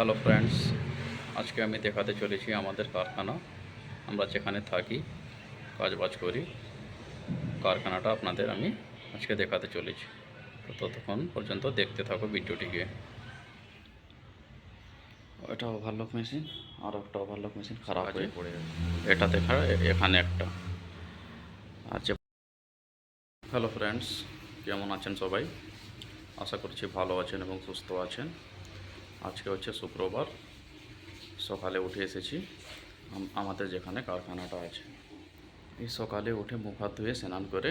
Hello friends আজকে আমি দেখাতে চলেছি আমাদের কারখানা। আমরা যেখানে থাকি কাজবাজ করি কারখানাটা আপনাদের আমি আজকে দেখাতে চলেছি। তো ততক্ষণ পর্যন্ত দেখতে থাকো ভিডিওটিকে। এটা ওভারলক মেশিন আর একটা ওভারলক মেশিন খারাপ হয়ে পড়ে এটা দেখা এখানে একটা। আচ্ছা। হ্যালো ফ্রেন্ডস কেমন আছেন সবাই? আশা করছি ভালো আছেন এবং সুস্থ আছেন। আজকে হচ্ছে শুক্রবার। সকালে উঠে এসেছি। আমাদের যেখানে কারখানাটা আছে। এই সকালে উঠে মুখ হাত ধুয়ে স্নান করে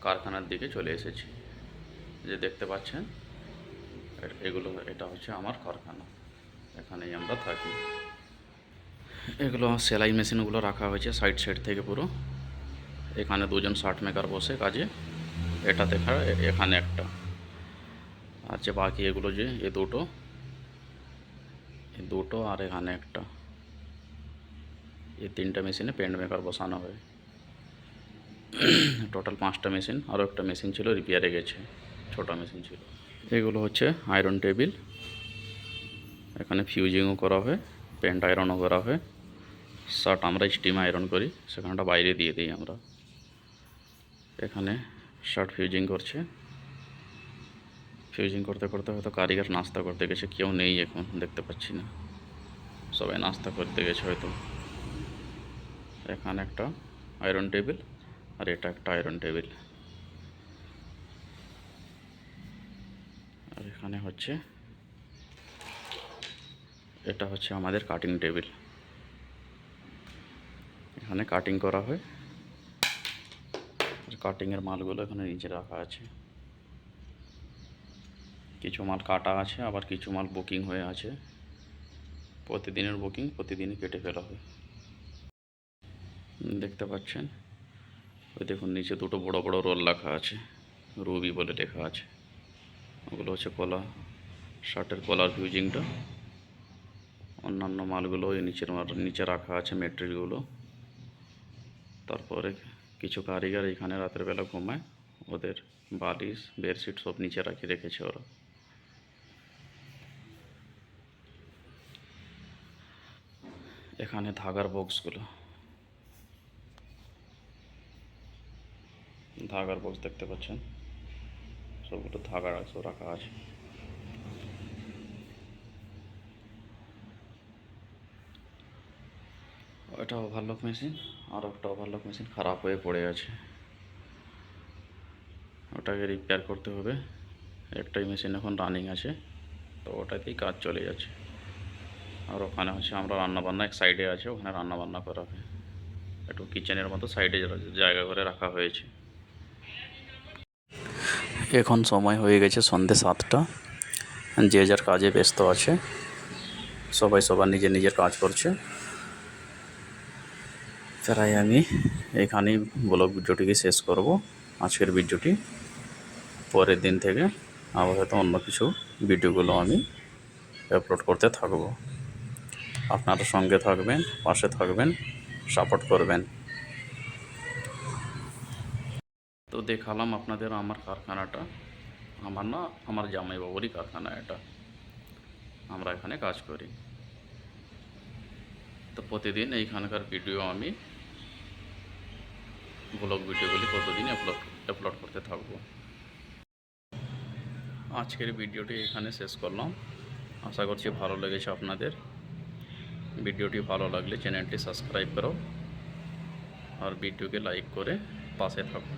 কারখানার দিকে চলে এসেছি। যে দেখতে পাচ্ছেন এগুলো, এটা হচ্ছে আমার কারখানা। এখানেই আমরা থাকি। এগুলো সেলাই মেশিনগুলো রাখা হয়েছে সাইড সাইড থেকে পুরো। এখানে দুজন শার্ট মেকার বসে কাজে। এটা দেখা এখানে একটা। আচ্ছা বাকি এগুলো যে, এ দুটো। এই দুটো আর এখানে একটা। এই তিনটা মেশিনে পেন্ট মেকার বসানো হয় টোটাল পাঁচটা মেশিন, আরও একটা মেশিন ছিল রিপেয়ারে গেছে। ছোটো মেশিন ছিল। এগুলো হচ্ছে আয়রন টেবিল এখানে ফিউজিংও করা হয় পেন্ট আয়রনও করা হয় শার্ট আমরা স্টিম আয়রন করি, সেখানটা বাইরে দিয়ে দিই আমরা। এখানে শার্ট ফিউজিং করছে। ফিউজিং করতে করতে হয়তো কারিগর নাস্তা করতে গেছে, কেউ নেই এখন, দেখতে পাচ্ছি না। সবাই নাস্তা করতে গেছে হয়তো। এখানে একটা আয়রন টেবিল আর এটা একটা আয়রন টেবিল আর এখানে হচ্ছে, এটা হচ্ছে আমাদের কাটিং টেবিল এখানে কাটিং করা হয়। কাটিংয়ের মালগুলো এখানে নিচে রাখা আছে। কিছু মাল কাটা আছে, আবার কিছু মাল বুকিং হয়ে আছে। প্রতিদিনের বুকিং প্রতিদিনই কেটে ফেলা হয়। দেখতে পাচ্ছেন? ওই দেখুন, নিচে দুটো বড় বড় রোল রাখা আছে রুবি বলে লেখা আছে। ওগুলো হচ্ছে কলা শার্টের কলার ফিউজিংটা অন্যান্য মালগুলো ওই নিচের নিচে রাখা আছে মেটেরিয়ালগুলো তারপরে কিছু কারিগর এখানে রাতের বেলা ঘুমায়। ওদের বালিশ বেডশিট সব নিচে রাখি, রেখেছে ওরা। এখানে ধাগার বক্সগুলো ধাগার বক্স দেখতে পাচ্ছেন? সবগুলো ধাগার আছে, রাখা আছে। এটা ওভারলক মেশিন আর একটা ওভারলক মেশিন খারাপ হয়ে পড়ে আছে। ওটাকে রিপেয়ার করতে হবে। একটাই মেশিন এখন রানিং আছে, তো ওটাতেই কাজ চলে যাচ্ছে। আর ওখানে হচ্ছে আমরা রান্নাবান্না এক সাইডে আছে, ওখানে রান্নাবান্না করা হয় একটু কিচেনের মতো সাইডে জায়গা করে রাখা হয়েছে। এখন সময় হয়ে গেছে সন্ধে সাতটা। যে যার কাজে ব্যস্ত আছে, সবাই সবার নিজের নিজের কাজ করছে। প্রায় আমি এখানেই ব্লগ ভিডিওটিকে শেষ করব। আজকের ভিডিওটি পরের দিন থেকে আবার হয়তো অন্য কিছু ভিডিওগুলো আমি আপলোড করতে থাকব। আপনারা সঙ্গে থাকবেন, পাশে থাকবেন সাপোর্ট করবেন। তো দেখালাম আপনাদের আমার কারখানাটা। আমার না, আমার জামাইবাবুরই কারখানা এটা। আমরা এখানে কাজ করি। তো প্রতিদিন এইখানকার ভিডিও আমি ব্লগ ভিডিওগুলি প্রতিদিন আপলোড আপলোড করতে থাকব। আজকের ভিডিওটি এখানে শেষ করলাম। আশা করছি ভালো লেগেছে আপনাদের। ভিডিওটি ভালো লাগলে চ্যানেলটি সাবস্ক্রাইব করো আর ভিডিওকে লাইক করে পাশে থাকো।